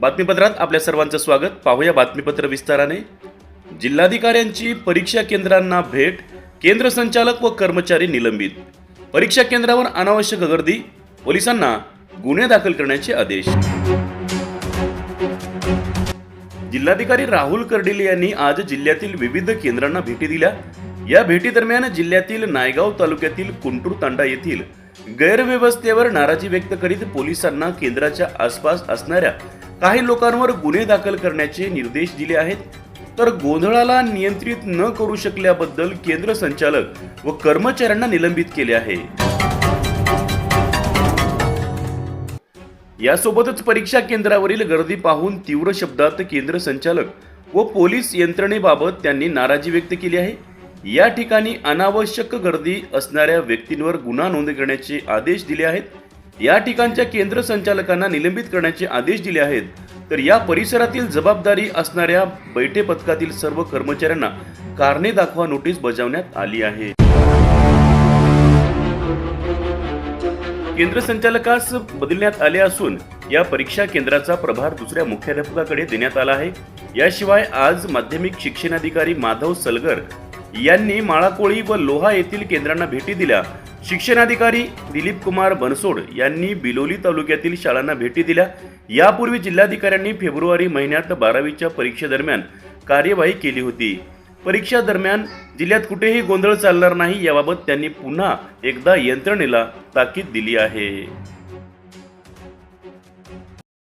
बातमीपत्रात आपल्या सर्वांचं स्वागत. पाहूया बातमीपत्र विस्ताराने. जिल्हाधिकाऱ्यांची परीक्षा केंद्रांना भेट केंद्र संचालक व कर्मचारी निलंबित. परीक्षा केंद्रावर अनावश्यक गर्दी पोलिसांना गुन्हे दाखल करण्याचे आदेश. जिल्हाधिकारी राहुल कर्डिले यांनी आज जिल्ह्यातील विविध केंद्रांना भेटी दिल्या. या भेटीदरम्यान जिल्ह्यातील नायगाव तालुक्यातील कुंटूर तांडा येथील गैरव्यवस्थेवर नाराजी व्यक्त करीत पोलिसांना केंद्राच्या आसपास असणाऱ्या काही लोकांवर गुन्हे दाखल करण्याचे निर्देश दिले आहेत. तर गोंधळाला नियंत्रित न करू शकल्याबद्दल केंद्र संचालक व कर्मचाऱ्यांना निलंबित केले आहे. यासोबतच परीक्षा केंद्रावरील गर्दी पाहून तीव्र शब्दात केंद्र संचालक व पोलीस यंत्रणेबाबत त्यांनी नाराजी व्यक्त केली आहे. या ठिकाणी अनावश्यक गर्दी असणाऱ्या व्यक्तींवर गुन्हा नोंद करण्याचे आदेश दिले आहेत. या ठिकाणच्या केंद्र संचालकांना निलंबित करण्याचे आदेश दिले आहेत. तर या परिसरातील जबाबदारी असणाऱ्या बैठे पथकातील सर्व कर्मचाऱ्यांना कारणे दाखवा नोटीस बजावण्यात आली आहे. केंद्र संचालकास बदलण्यात आले असून या परीक्षा केंद्राचा प्रभार दुसऱ्या मुख्याध्यापकाकडे देण्यात आला आहे. याशिवाय आज माध्यमिक शिक्षणाधिकारी माधव सलगर यांनी माळाकोळी व लोहा येथील केंद्रांना भेटी दिल्या. शिक्षणाधिकारी दिलीप कुमार बनसोड यांनी बिलोली तालुक्यातील शाळांना भेटी दिल्या. यापूर्वी जिल्हाधिकाऱ्यांनी फेब्रुवारी महिन्यात बारावीच्या परीक्षेदरम्यान कार्यवाही केली होती. परीक्षा दरम्यान जिल्ह्यात कुठेही गोंधळ चालणार नाही याबाबत त्यांनी पुन्हा एकदा यंत्रणेला ताकीद दिली आहे.